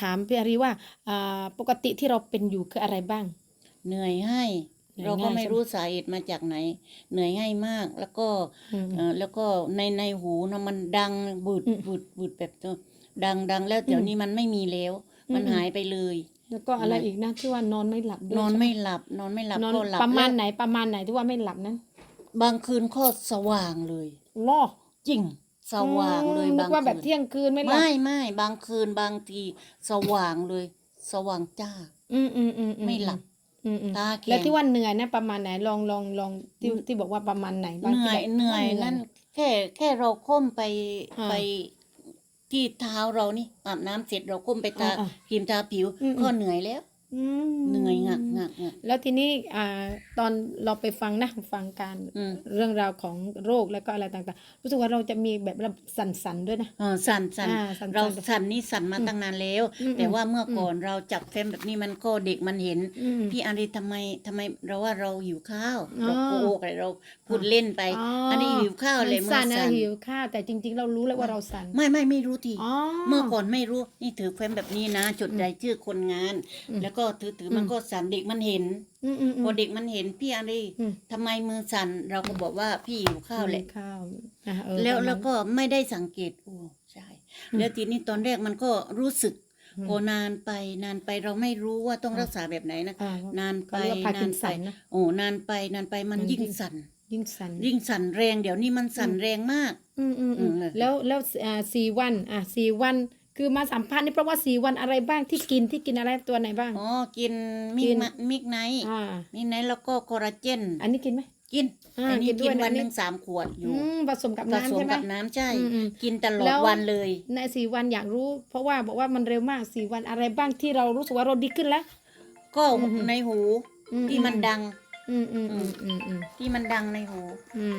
ถามพี่อารีว่าอ่าปกติที่เราเป็นอยู่คืออะไรบ้าง เหนื่อยให้เหนื่อยเราก็ง่ายไม่ใช่ไหมรู้สาเหตุมาจากไหน เหนื่อยให้มากแล้วก็อืมเอ่อแล้วก็ในในหูนะมันดังบุดอืมบุดบุดแบบตัวดังดังแล้วเดี๋ยวอืมนี้มันไม่มีแล้วมันอืมหายไปเลย แล้วก็อะไรอีกนะที่ว่านอนไม่หลับด้วยนอนใช่หไม่หลับ นอนไม่หลับนอนก็หลับประมาณแล้วไหนประมาณไหนที่ว่าไม่หลับนั้นบางคืนก็สว่างเลย ล่อจริง สว่างเลยนึบากงว่าแบบคืนเที่ยงคืนไม่หลับไม่ไม่บางคืนบางที สว่างเลย สว่างจ้า อืมอืมอืมอืไม่หลับอืมอืมตาแข็งแล้วที่ว่าเหนื่อยนะประมาณไหนลองลองลองที่ที่บอกว่าประมาณไหนบ้างเหนื่อยที่แบบเหนื่อยว่านั่นแค่แค่เราก้มไปอ่าไปที่เท้าเรานี่อาบน้ำเสร็จเราก้มไปทาอ่าอ่าครีมทาผิวอืมก็เหนื่อยแล้วอืม เหนื่อยงักงักงัก แล้วทีนี้อ่าตอนเราไปฟังนะฟังการอืม เรื่องราวของโรคแล้วก็อะไรต่างๆ รู้สึกว่าเราจะมีแบบระสั่นๆด้วยนะ เออสั่นสั่นอ่าสั่นๆเราสั่นนี่สั่นมาตั้งนานแล้ว อืมแต่ว่าเมื่ออมก่อนเราจับแฟ้มแบบนี้มันก็เด็กมันเห็น อืมพี่อารีทำไมทำไมเราว่าเราหิวข้าวอ๋อ เราโกหกอะไรเราพูดเล่นไป อันนี้หิวข้าวเลยมันเมื่อสั่นนะสั่นหิวข้าวแต่จริง ๆ เรารู้แล้วว่าเราสั่นไม่ไม่ไม่รู้ที อ๋อ เมื่อก่อนไม่รู้นี่ถือแฟ้มแบบนี้นะ จดรายชื่อคนงานอืมแล้วก็ถือถืออมมันก็สั่นเด็กมันเห็นอืมอืมอืมพอเด็กมันเห็นพี่อารีอืม ทำไมมือสั่นเราก็บอกว่าพี่หิวข้าวแหละหิข้าวอะเออแล้วประมาณ แล้วก็ไม่ได้สังเกตโอ้ใช่ อืมแล้วทีนี้ตอนแรกมันก็รู้สึกอืมพอนานไปนานไปเราไม่รู้ว่าต้องรักษาแบบไหนนะอ่านานเขาไปเรียกว่าพาร์นากินนไปสันนะ โอ้นานไปนานไปมันมันยิ่งยิ่งสั่นยิ่งสั่นยิ่งสั่นแรงเดี๋ยวนี้มันสั่นแรงมาก อืมอืมอืมอืมเลยแล้วแล้วอ่าสี่วันอะสี่วัน คือมาสัมภาษณ์นี่เพราะว่าสี่วันอะไรบ้างที่กินที่กินอะไรตัวไหนบ้าง อ๋อ กินมิกิกนมะมิกไนท์อ่า มิกไนท์แล้วก็คอลลาเจน อันนี้กินไหม กิน อ่าอันนี้กินด้กิวยนนะวันนี่หนึ่งสามขวดออืยู่มผสมกับผน้ำสมใช่ไหม กับน้ำใช่ อืมอืมกินตลอแล้ดว วันเลย ในสี่วันอยากรู้ เพราะว่าบอกว่ามันเร็วมากสี่วันอะไรบ้างที่เรารู้สึกว่าเราดีขึ้นแล้ว ก็อืม ในหู อืที่มันดัง อืมอืมอืมอืมอืมที่มันดังในหู อืม